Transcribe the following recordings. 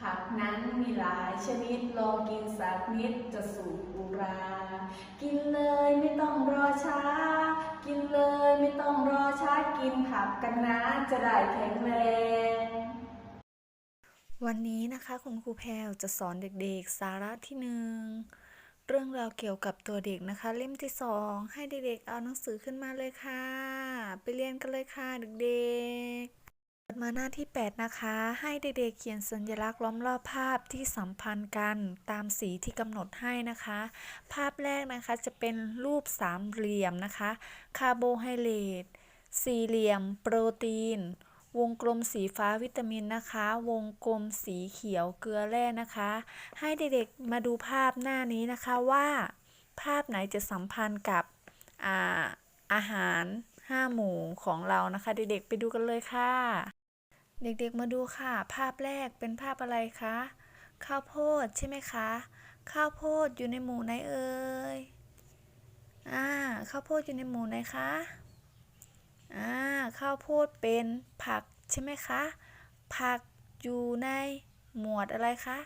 ผักนั้นมีหลายชนิดลองกินสักนิดจะสูบอุรา กินเลยไม่ต้องรอช้า กินเลยไม่ต้องรอช้ากินผักกันนะจะได้แข็งแรงวันนี้นะคะคุณครูแพรจะสอนเด็กๆ สาระที่หนึ่งเรื่องราวเกี่ยวกับตัวเด็กนะคะ เล่มที่สองให้เด็กๆเอาหนังสือขึ้นมาเลยค่ะ ไปเรียนกันเลยค่ะเด็กๆ มาหน้าที่ 8 นะคะ ให้เด็กๆเขียนสัญลักษณ์ล้อมรอบภาพที่สัมพันธ์กันตามสีที่กำหนดให้นะคะ ภาพแรกนะคะจะเป็นรูปสามเหลี่ยมนะคะ คาร์โบไฮเดรตสี่เหลี่ยม โปรตีน วงกลมสีฟ้าวิตามินนะคะ วงกลมสีเขียวเกลือแร่นะคะ ให้เด็กๆมาดูภาพหน้านี้นะคะว่า ภาพไหนจะสัมพันธ์กับอาอาหารห้าหมู่ของเรานะคะ เด็กๆไปดูกันเลยค่ะ เด็กๆมาดูค่ะ ภาพแรกเป็นภาพอะไรคะ ข้าวโพดใช่ไหมคะ ข้าวโพดอยู่ในหมู่ไหนเอ่ยอ่าข้าวโพดอยู่ในหมู่ไหนคะอ่าข้าวโพดเป็นผักใช่ไหมคะ ผักอยู่ในหมวดอะไรคะ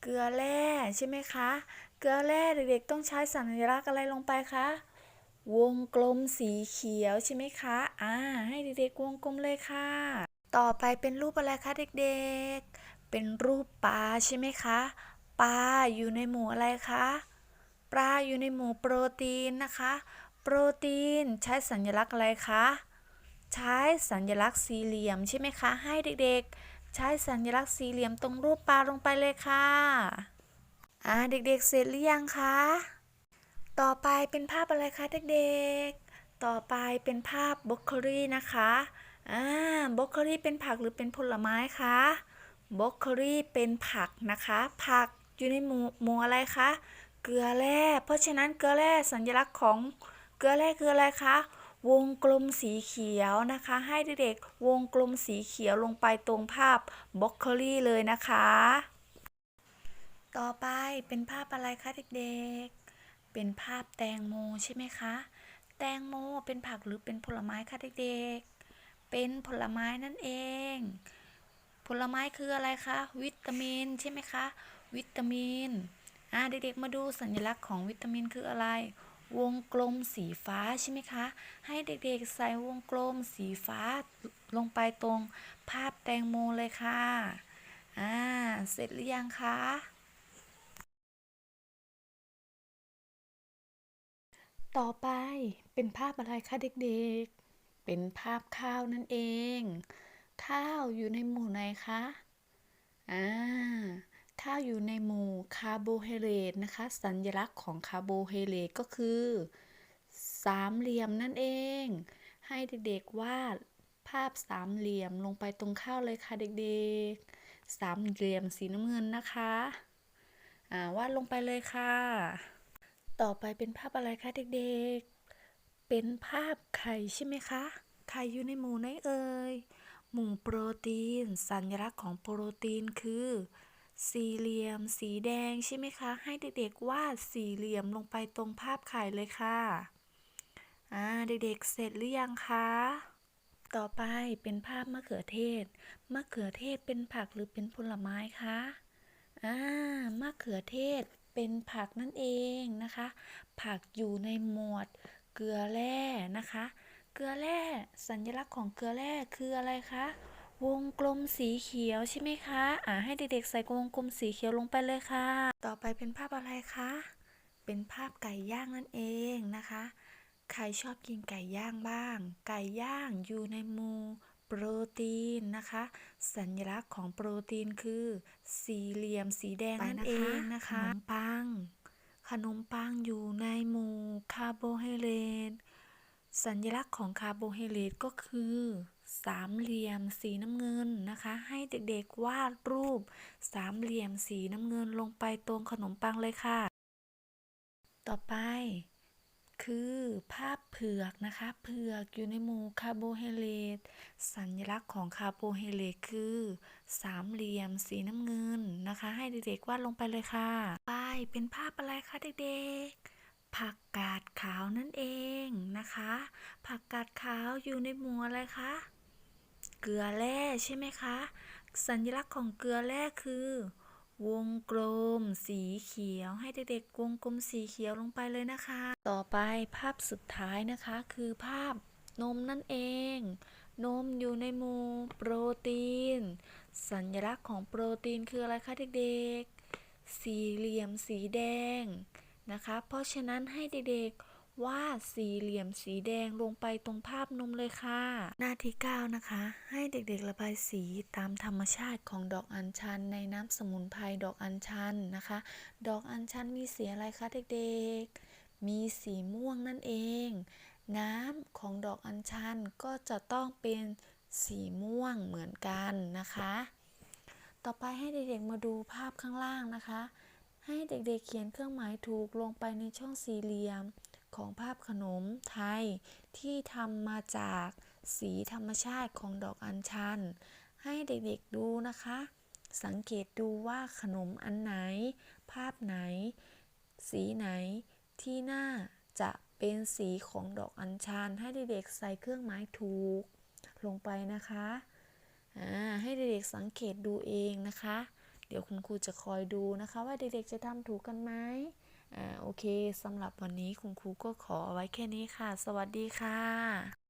เกลือแร่ใช่ไหมคะ เกลือแร่เด็กๆต้องใช้สัญลักษณ์อะไรลงไปคะ วงกลมสีเขียวใช่ไหมคะ อ่า ให้เด็กๆวงกลมเลยค่ะ ต่อไปเป็นรูปอะไรคะเด็กๆ เป็นรูปปลาใช่ไหมคะ ปลาอยู่ในหมู่อะไรคะ ปลาอยู่ในหมู่โปรตีนนะคะ โปรตีนใช้สัญลักษณ์อะไรคะ ใช้สัญลักษณ์สี่เหลี่ยมใช่ไหมคะ ให้เด็กๆ ใช้สัญลักษณ์สี่เหลี่ยมตรงรูปปลาลงไปเลยค่ะ อ่าเด็กๆ เสร็จหรือยังคะ ต่อไปเป็นภาพอะไรคะเด็กๆ ต่อไปเป็นภาพบรอกโคลีนะคะ อ่าบรอกโคลีเป็นผักหรือเป็นผลไม้คะบรอกโคลีเป็นผักนะคะ ผักอยู่ในหมู่หมู่อะไรคะ เกลือแร่ เพราะฉะนั้นเกลือแร่สัญลักษณ์ของเกลือแร่คืออะไรคะ วงกลมสีเขียวนะคะ ให้เด็กๆวงกลมสีเขียวลงไปตรงภาพบรอกโคลีเลยนะคะ ต่อไปเป็นภาพอะไรคะเด็กๆ เป็นภาพแตงโมใช่ไหมคะ แตงโมเป็นผักหรือเป็นผลไม้คะเด็กๆ เป็นผลไม้นั่นเอง ผลไม้คืออะไรคะ วิตามินใช่ไหมคะ วิตามินอ่าเด็กๆมาดูสัญลักษณ์ของวิตามินคืออะไร วงกลมสีฟ้าใช่ไหมคะ ให้เด็กๆใส่วงกลมสีฟ้าลงไปตรงภาพแตงโมเลยค่ะอ่าเสร็จหรือยังคะต่อไปเป็นภาพอะไรคะเด็กๆ เป็นภาพข้าวนั่นเอง ข้าวอยู่ในหมู่ไหนคะ อ่า ข้าวอยู่ในหมู่คาร์โบไฮเดรตนะคะ สัญลักษณ์ของคาร์โบไฮเดรตก็คือ สามเหลี่ยมนั่นเอง ให้เด็กๆวาดภาพสามเหลี่ยมลงไปตรงข้าวเลยค่ะเด็กๆ สามเหลี่ยมสีน้ำเงินนะคะ อ่า วาดลงไปเลยค่ะ ต่อไปเป็นภาพอะไรคะเด็กๆ เป็นภาพไข่ใช่ไหมคะ ไข่อยู่ในหมู่ไหนเอ่ย หมู่โปรตีน สัญลักษณ์ของโปรตีนคือ สี่เหลี่ยม สีแดงใช่ไหมคะ ให้เด็กๆวาดสี่เหลี่ยมลงไปตรงภาพไข่เลยค่ะ อ่า เด็กๆ เสร็จหรือยังคะ ต่อไปเป็นภาพมะเขือเทศ มะเขือเทศเป็นผักหรือเป็นผลไม้คะ อ่า มะเขือเทศเป็นผักนั่นเองนะคะ ผักอยู่ในหมวด เกลือแร่นะคะ เกลือแร่สัญลักษณ์ของเกลือแร่คืออะไรคะวงกลมสีเขียวใช่ไหมคะอ่าให้เด็กๆใส่วงกลมสีเขียวลงไปเลยค่ะ ต่อไปเป็นภาพอะไรคะ เป็นภาพไก่ย่างนั่นเองนะคะ ใครชอบกินไก่ย่างบ้าง ไก่ย่างอยู่ในหมู่โปรตีนนะคะ สัญลักษณ์ของโปรตีนคือ สี่เหลี่ยมสีแดงนั่นเองนะคะขนมปัง ขนมปังอยู่ในหมู่คาร์โบไฮเดรตสัญลักษณ์ของคาร์โบไฮเดรตก็คือสามเหลี่ยมสีน้ำเงินนะคะ ให้เด็กๆวาดรูปสามเหลี่ยมสีน้ำเงินลงไปตรงขนมปังเลยค่ะ ต่อไป คือภาพเผือกนะคะเผือกอยู่ในหมู่คาร์โบไฮเดรตสัญลักษณ์ของคาร์โบไฮเดรตคือสามเหลี่ยมสีน้ำเงินนะคะ ให้เด็กๆวาดลงไปเลยค่ะไปเป็นภาพอะไรคะเด็กๆ ผักกาดขาวนั่นเองนะคะ ผักกาดขาวอยู่ในหมู่อะไรคะเกลือแร่ใช่ไหมคะ สัญลักษณ์ของเกลือแร่คือ วงกลมสีเขียว ให้เด็กๆวงกลมสีเขียวลงไปเลยนะคะ ต่อไปภาพสุดท้ายนะคะคือภาพนมนั่นเอง นมอยู่ในหมู่โปรตีน สัญลักษณ์ของโปรตีนคืออะไรคะเด็กๆ สี่เหลี่ยมสีแดงนะคะ เพราะฉะนั้นให้เด็กๆ วาดสี่เหลี่ยมสีแดงลงไปตรงภาพนมเลยค่ะ หน้าที่ 9 นะคะ ให้เด็กๆระบายสีตามธรรมชาติของดอกอัญชัน ในน้ำสมุนไพรดอกอัญชันนะคะ ดอกอัญชันมีสีอะไรคะเด็กๆ มีสีม่วงนั่นเอง น้ำของดอกอัญชันก็จะต้องเป็นสีม่วงเหมือนกันนะคะ ต่อไปให้เด็กๆมาดูภาพข้างล่างนะคะ ให้เด็กๆเขียนเครื่องหมายถูกลงไปในช่องสี่เหลี่ยม ของภาพขนมไทยที่ทำมาจากสีธรรมชาติของดอกอัญชัน ให้เด็กๆดูนะคะ สังเกตดูว่าขนมอันไหน ภาพไหน สีไหนที่น่าจะเป็นสีของดอกอัญชัน ให้เด็กๆใส่เครื่องหมายถูก ลงไปนะคะให้เด็กๆสังเกตดูเองนะคะ เดี๋ยวคุณครูจะคอยดูนะคะ ว่าเด็กๆจะทำถูกกันไหม โอเคสำหรับวันนี้คุณครูก็ขอเอาไว้แค่นี้ค่ะ สวัสดีค่ะ